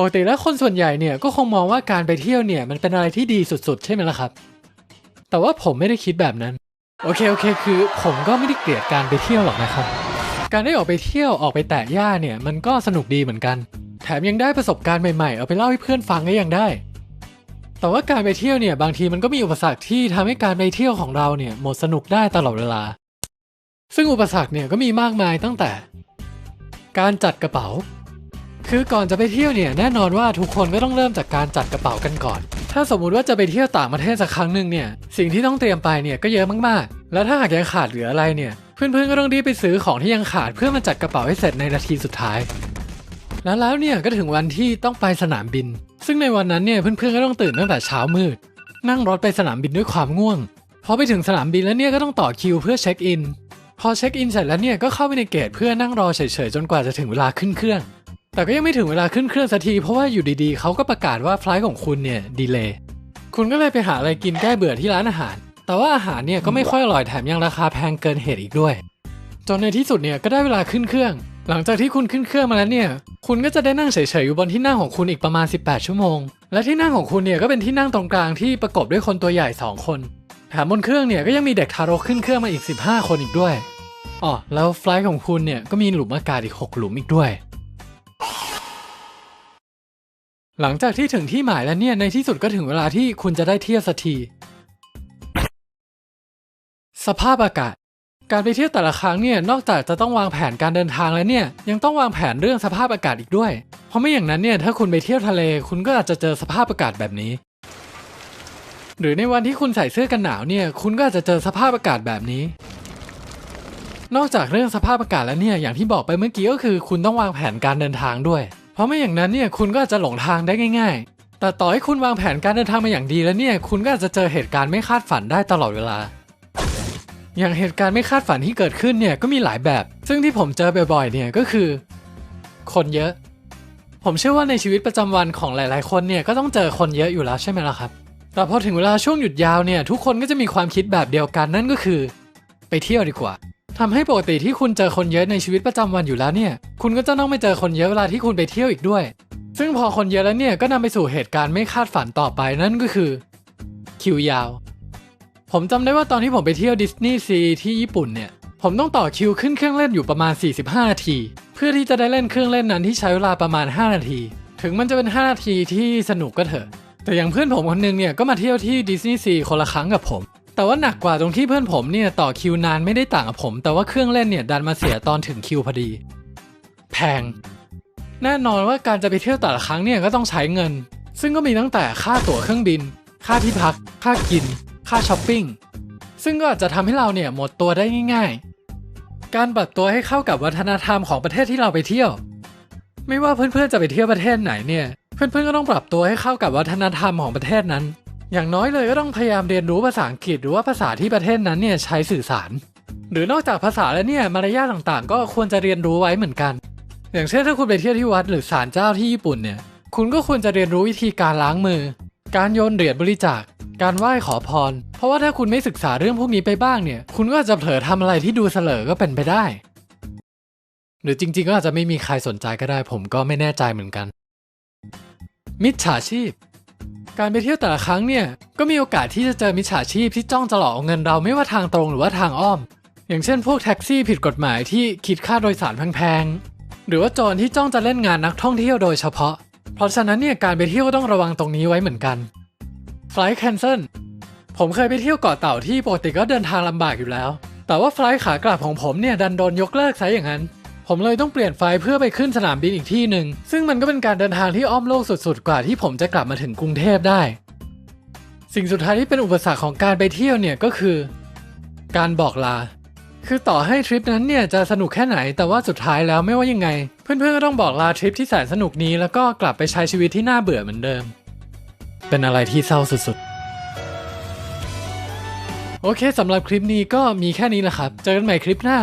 ปกติแล้วคนส่วนใหญ่เนี่ยก็คงมองว่าการไปเที่ยวเนี่ยมันเป็นอะไรที่ดีสุดๆ ใช่ไหมล่ะครับ แต่ว่าผมไม่ได้คิดแบบนั้น โอเคโอเค คือผมก็ไม่ได้เกลียดการไปเที่ยวหรอกนะครับ การได้ออกไปเที่ยวออกไปแตะหญ้าเนี่ยมันก็สนุกดีเหมือนกัน แถมยังได้ประสบการณ์ใหม่ๆ เอาไปเล่าให้เพื่อนฟังก็ยังได้ แต่ว่าการไปเที่ยวเนี่ยบางทีมันก็มีอุปสรรคที่ทำให้การไปเที่ยวของเราเนี่ยหมดสนุกได้ตลอดเวลา ซึ่งอุปสรรคเนี่ยก็มีมากมายตั้งแต่ การจัดกระเป๋า คือก่อนจะไปเที่ยวเนี่ยแน่นอนว่าทุกคนก็ต้องเริ่มจากการจัดกระเป๋ากันก่อน ถ้าสมมุติว่าจะไปเที่ยวต่างประเทศสักครั้งหนึ่งเนี่ยสิ่งที่ต้องเตรียมไปเนี่ยก็เยอะมากๆ แล้วถ้าหากยังขาดเหลืออะไรเนี่ยเพื่อนๆก็ต้องรีบไปซื้อของที่ยังขาดเพื่อมาจัดกระเป๋าให้เสร็จในนาทีสุดท้าย แล้วแล้วเนี่ยก็ถึงวันที่ต้องไปสนามบิน ซึ่งในวันนั้นเนี่ยเพื่อนๆก็ต้องตื่นตั้งแต่เช้ามืด นั่งรถไปสนามบินด้วยความง่วงพอไปถึงสนามบินแล้วเนี่ยก็ต้องต่อคิวเพื่อเช็คอินพอเช็คอินเสร็จแล้วเนี่ยก็เข้าไปในเกตเพื่อนั่งรอเฉยๆจนกว่าจะถึงเวลาขึ้นเครื่อง แต่ก็ยังไม่ถึงเวลาขึ้นเครื่องสักทีเพราะว่าอยู่ดีๆเขาก็ประกาศว่าไฟลท์ของคุณเนี่ยดีเลย์คุณก็เลยไปหาอะไรกินแก้เบื่อที่ร้านอาหาร แต่ว่าอาหารเนี่ยก็ไม่ค่อยอร่อยแถมยังราคาแพงเกินเหตุอีกด้วย จนในที่สุดเนี่ยก็ได้เวลาขึ้นเครื่อง หลังจากที่คุณขึ้นเครื่องมาแล้วเนี่ย คุณก็จะได้นั่งเฉยๆอยู่บนที่นั่งของคุณอีกประมาณ 18 ชั่วโมง และที่นั่งของคุณเนี่ยก็เป็นที่นั่งตรงกลางที่ประกบด้วยคนตัวใหญ่ 2 คนแถมบนเครื่องเนี่ยก็ยังมีเด็กทารกขึ้นเครื่องมาอีก 15 คนอีกด้วยอ๋อแล้วไฟลท์ของคุณเนี่ยก็มีหลุมอากาศอีก 6 หลุมอีกด้วย หลังจากที่ถึงที่หมายแล้วเนี่ยในที่สุดก็ถึงเวลาที่คุณจะได้เที่ยวสักที สภาพอากาศ การไปเที่ยวแต่ละครั้งเนี่ยนอกจากจะต้องวางแผนการเดินทางแล้วเนี่ยยังต้องวางแผนเรื่องสภาพอากาศอีกด้วย เพราะไม่อย่างนั้นเนี่ยถ้าคุณไปเที่ยวทะเลคุณก็อาจจะเจอสภาพอากาศแบบนี้ หรือในวันที่คุณใส่เสื้อกันหนาวเนี่ยคุณก็อาจจะเจอสภาพอากาศแบบนี้ นอกจากเรื่องสภาพอากาศแล้วเนี่ยอย่างที่บอกไปเมื่อกี้ก็คือ คุณต้องวางแผนการเดินทางด้วย เพราะไม่อย่างนั้นเนี่ยคุณก็อาจจะหลงทางได้ง่าย ๆ แต่ต่อให้คุณวางแผนการเดินทางมาอย่างดีแล้วเนี่ยคุณก็อาจจะเจอเหตุการณ์ไม่คาดฝันได้ตลอดเวลา อย่างเหตุการณ์ไม่คาดฝันที่เกิดขึ้นเนี่ยก็มีหลายแบบ ซึ่งที่ผมเจอบ่อยๆเนี่ยก็คือ คนเยอะ ผมเชื่อว่าในชีวิตประจำวันของหลาย ๆ คนเนี่ยก็ต้องเจอคนเยอะอยู่แล้วใช่ไหมล่ะครับ แต่พอถึงเวลาช่วงหยุดยาวเนี่ยทุกคนก็จะมีความคิดแบบเดียวกันนั่นก็คือ ไปเที่ยวดีกว่า ทำให้ปกติที่คุณเจอคนเยอะในชีวิตประจำวันอยู่แล้วเนี่ย คุณก็จะต้องไปเจอคนเยอะเวลาที่คุณไปเที่ยวอีกด้วย ซึ่งพอคนเยอะแล้วเนี่ยก็นำไปสู่เหตุการณ์ไม่คาดฝันต่อไปนั่นก็คือ คิวยาว ผมจำได้ว่าตอนที่ผมไปเที่ยวดิสนีย์ซีที่ญี่ปุ่นเนี่ย ผมต้องต่อคิวขึ้นเครื่องเล่นอยู่ประมาณ 45 นาที เพื่อที่จะได้เล่นเครื่องเล่นนั้นที่ใช้เวลาประมาณ 5 นาที ถึงมันจะเป็น 5 นาทีที่สนุกก็เถอะ แต่อย่างเพื่อนผมคนหนึงเนี่ยก็มาเที่ยวที่ดิสนีย์ซีคนละครั้งกับผม แต่ว่าหนักกว่าตรงที่เพื่อนผมเนี่ยต่อคิวนานไม่ได้ต่างกับผม แต่ว่าเครื่องเล่นเนี่ยดันมาเสียตอนถึงคิวพอดี แพง แน่นอนว่าการจะไปเที่ยวแต่ละครั้งเนี่ยก็ต้องใช้เงิน ซึ่งก็มีตั้งแต่ค่าตั๋วเครื่องบิน ค่าที่พัก ค่ากิน ค่าช้อปปิ้ง ซึ่งก็อาจจะทำให้เราเนี่ยหมดตัวได้ง่าย ๆ การปรับตัวให้เข้ากับวัฒนธรรมของประเทศที่เราไปเที่ยว ไม่ว่าเพื่อนๆจะไปเที่ยวประเทศไหนเนี่ย เพื่อนๆก็ต้องปรับตัวให้เข้ากับวัฒนธรรมของประเทศนั้น อย่างน้อยเลยก็ต้องพยายามเรียนรู้ภาษาอังกฤษหรือว่าภาษาที่ประเทศนั้นเนี่ยใช้สื่อสาร หรือนอกจากภาษาแล้วเนี่ยมารยาทต่างๆ ก็ควรจะเรียนรู้ไว้เหมือนกัน อย่างเช่นถ้าคุณไปเที่ยวที่วัดหรือศาลเจ้าที่ญี่ปุ่นเนี่ยคุณก็ควรจะเรียนรู้วิธีการล้างมือ การโยนเหรียญบริจาค การไหว้ขอพร เพราะว่าถ้าคุณไม่ศึกษาเรื่องพวกนี้ไปบ้างเนี่ย คุณก็อาจจะเผลอทำอะไรที่ดูเสลอก็เป็นไปได้ หรือจริง ๆ ก็อาจจะไม่มีใครสนใจก็ได้ ผมก็ไม่แน่ใจเหมือนกัน มิจฉาชีพ การไปเที่ยวแต่ละครั้งเนี่ย ก็มีโอกาสที่จะเจอมิจฉาชีพที่จ้องจะหลอกเอาเงินเราไม่ว่าทางตรงหรือว่าทางอ้อม อย่างเช่นพวกแท็กซี่ผิดกฎหมายที่คิดค่าโดยสารแพงๆ หรือว่าโจรที่จ้องจะเล่นงานนักท่องเที่ยวโดยเฉพาะ เพราะฉะนั้นเนี่ยการไปเที่ยวก็ต้องระวังตรงนี้ไว้เหมือนกันไฟล์แคนเซิลผมเคยไปเที่ยวเกาะเต่าที่ปกติก็เดินทางลำบากอยู่แล้ว แต่ว่าไฟล์ขากลับของผมเนี่ยดันโดนยกเลิกซะอย่างนั้น ผมเลยต้องเปลี่ยนไฟล์เพื่อไปขึ้นสนามบินอีกที่หนึ่ง ซึ่งมันก็เป็นการเดินทางที่อ้อมโลกสุดๆ กว่าที่ผมจะกลับมาถึงกรุงเทพได้ สิ่งสุดท้ายที่เป็นอุปสรรคของการไปเที่ยวเนี่ยก็คือ การบอกลา คือต่อให้ทริปนั้นเนี่ยจะสนุกแค่ไหน แต่ว่าสุดท้ายแล้วไม่ว่ายังไง เพื่อนๆก็ต้องบอกลาทริปที่แสนสนุกนี้แล้วก็กลับไปใช้ชีวิตที่น่าเบื่อเหมือนเดิม เป็นอะไรที่เศร้าสุดๆโอเคสำหรับคลิปนี้ก็มีแค่นี้แหละครับ เจอกันใหม่คลิปหน้า